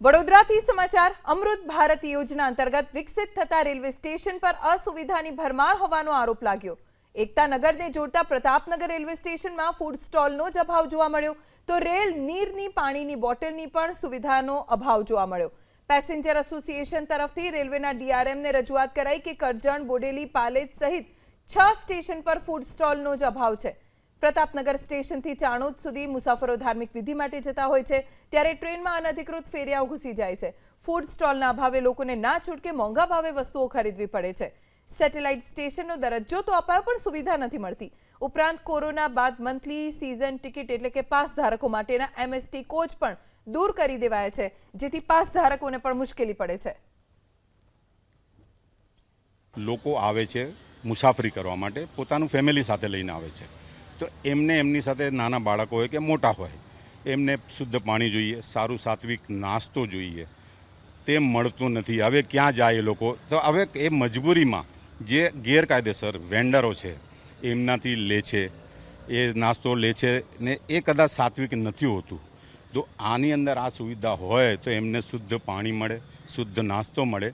વડોદરાથી સમાચાર, અમૃત ભારત યોજના અંતર્ગત વિકસિત થતા રેલવે સ્ટેશન પર અસુવિધાની ભરમાર હોવાનો આરોપ લાગ્યો. એકતાનગરને જોડતા પ્રતાપનગર રેલવે સ્ટેશનમાં ફૂડ સ્ટોલનો જ અભાવ જોવા મળ્યો. તો રેલ નીરની પાણીની બોટલની પણ સુવિધાનો અભાવ જોવા મળ્યો. પેસેન્જર એસોસિએશન તરફથી રેલવેના ડીઆરએમને રજૂઆત કરાઈ કે કરજણ, બોડેલી, પાલેજ સહિત છ સ્ટેશન પર ફૂડ સ્ટોલનો જ અભાવ છે. પ્રતાપનગર સ્ટેશનથી ચાણોદ સુધી મુસાફરો ધાર્મિક વિધિ માટે જતા હોય છે, ત્યારે ટ્રેનમાં અનધિકૃત ફેરિયાઓ ઘૂસી જાય છે. ફૂડ સ્ટોલના અભાવે લોકોને ના છૂટકે મોંઘા ભાવે વસ્તુઓ ખરીદવી પડે છે. સેટેલાઇટ સ્ટેશનનો દરજ્જો તો અપાયો, પણ સુવિધા નથી મળતી. ઉપરાંત કોરોના બાદ મંથલી સિઝન ટિકિટ એટલે કે પાસ ધારકો માટેના એમએસટી કોચ પણ દૂર કરી દેવાયા છે, જેથી પાસ ધારકોને પણ મુશ્કેલી પડે છે. લોકો આવે છે મુસાફરી કરવા માટે, પોતાનું ફેમિલી સાથે લઈને આવે છે. તો એમને એમની સાથે નાના બાળકો હોય કે મોટા હોય, એમને શુદ્ધ પાણી જોઈએ, સારું સાત્વિક નાસ્તો જોઈએ. તે મળતું નથી. હવે ક્યાં જાય એ લોકો? તો હવે એ મજબૂરીમાં જે ગેરકાયદેસર વેન્ડરો છે, એમનાથી લે છે, એ નાસ્તો લે છે ને એ કદાચ સાત્વિક નથી હોતું. તો આની અંદર આ સુવિધા હોય તો એમને શુદ્ધ પાણી મળે, શુદ્ધ નાસ્તો મળે.